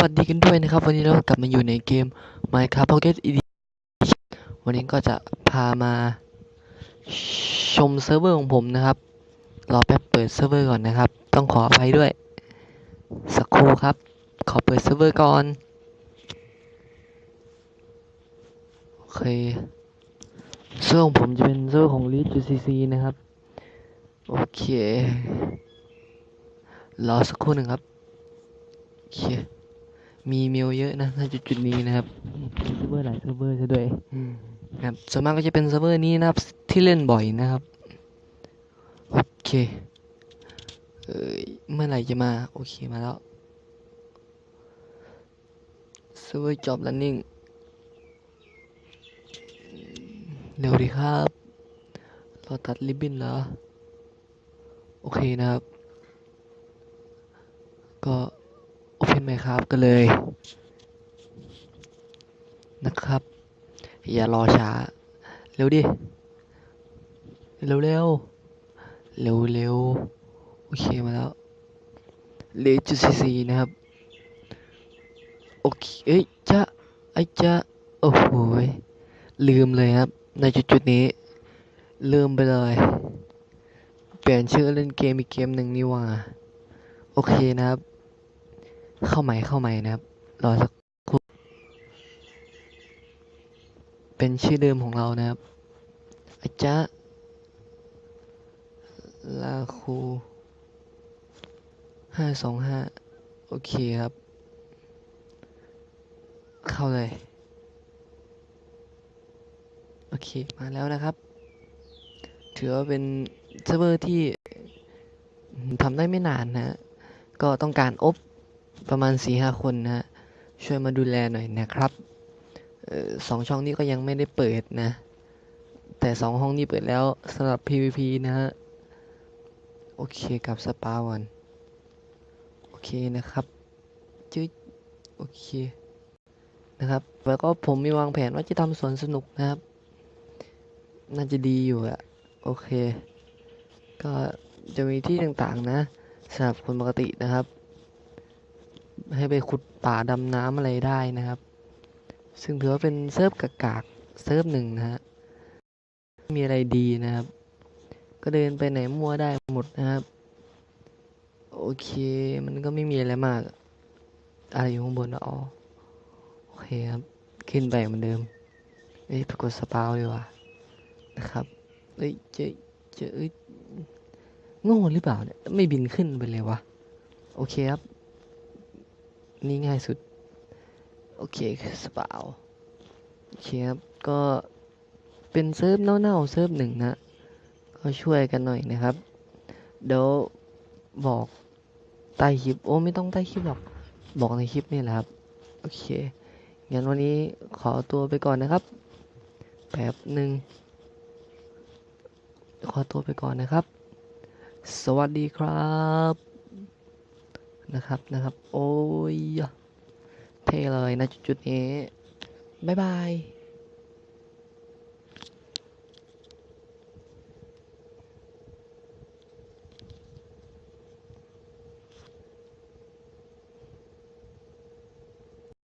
วัสดีกันด้วยนะครับ วันนี้เรากลับมาอยู่ในเกม Minecraft Pocket Edition วันนี้ก็จะพามาชมเซิร์ฟเวอร์ของผมนะครับ รอแป๊บเปิดเซิร์ฟเวอร์ก่อนนะครับ ต้องขออภัยด้วย สักครู่ครับ ขอเปิดเซิร์ฟเวอร์ก่อน โอเค เซิร์ฟของผมจะเป็นเซิร์ฟของ Lead UCC นะครับ โอเค รอสักครู่หนึ่งครับโอเค มีเมลเยอะนะณจุดจุดๆนี้นะครับเซิร์ฟเวอร์หลายเซิร์ฟเวอร์ซะด้วยนะครับส่วนมากก็จะเป็นเซิร์ฟเวอร์นี้นะครับที่เล่นบ่อยนะครับโอเคเอ้ยเมื่อไหร่จะมา โอเคมาแล้วเซิร์ฟเวอร์จอบ running เร็วดีครับ เราตัดริบบิ้นแล้วโอเคนะครับ ก็ Open Minecraft กันเลยนะครับ อย่ารอช้า เร็วดิ เร็วเร็วเร็วเร็วโอเคมาแล้วเลจุซีซีนะครับ โอเคเอ้ยจะไอ้จะโอ้โหลืมเลยครับ ในจุดจุดๆนี้ ลืมไปเลย เปลี่ยนชื่อเล่นเกมอีกเกมหนึ่งนี่ว่า โอเคนะครับ เข้าใหม่เข้าใหม่นะครับ รอสักครู่เป็นชื่อเดิมของเรานะครับอาจารย์ลาคูห้าสองห้าโอเคครับ เข้าเลย โอเค มาแล้วนะครับ ถือว่าเป็นเซิร์ฟเวอร์ที่ทำได้ไม่นานนะ ก็ต้องการอบ ประมาณสี่ห้าคนนะฮะช่วยมาดูแลหน่อยนะครับออสองช่องนี้ก็ยังไม่ได้เปิดนะ แต่สองห้องนี้เปิดแล้วสำหรับ PVP นะฮะ โอเคกับสปาวันโอเคนะครับจืดโอเคนะครับ แล้วก็ผมมีวางแผนว่าจะทำสวนสนุกนะครับ น่าจะดีอยู่อะโอเค ก็จะมีที่ต่างๆนะสำหรับคนปกตินะครับ ให้ไปขุดป่าดำน้ำอะไรได้นะครับ ซึ่งถือว่าเป็นเซิร์ฟกากากๆเซิร์ฟหนึ่งนะฮะมีอะไรดีนะครับ ก็เดินไปไหนมั่วได้หมดนะครับ โอเคมันก็ไม่มีอะไรมาก อะไรอยู่ข้างบนอ๋อโอเคครับ ขึ้นไปเหมือนเดิม เอ้ยไปกดสปาวดีกว่านะครับเอ้ยเจ๊เจเอ้ยโง่หรือเปล่าเนี่ยไม่บินขึ้นไปเลยวะ โอเคครับ นี่ง่ายสุด โอเคสปาวโอเคครับ ก็เป็นเซิร์ฟเน่าๆเซิร์ฟหนึ่งนะ ก็ช่วยกันหน่อยนะครับ เดี๋ยวบอกใต้คลิป โอ้ ไม่ต้องใต้คลิปหรอก บอกในคลิปนี่แหละครับ โอเค งั้นวันนี้ขอตัวไปก่อนนะครับ แป๊บหนึ่ง ขอตัวไปก่อนนะครับ สวัสดีครับ นะครับนะครับ โอ้ยเท่เลยนะจุดๆนี้ บ๊ายบาย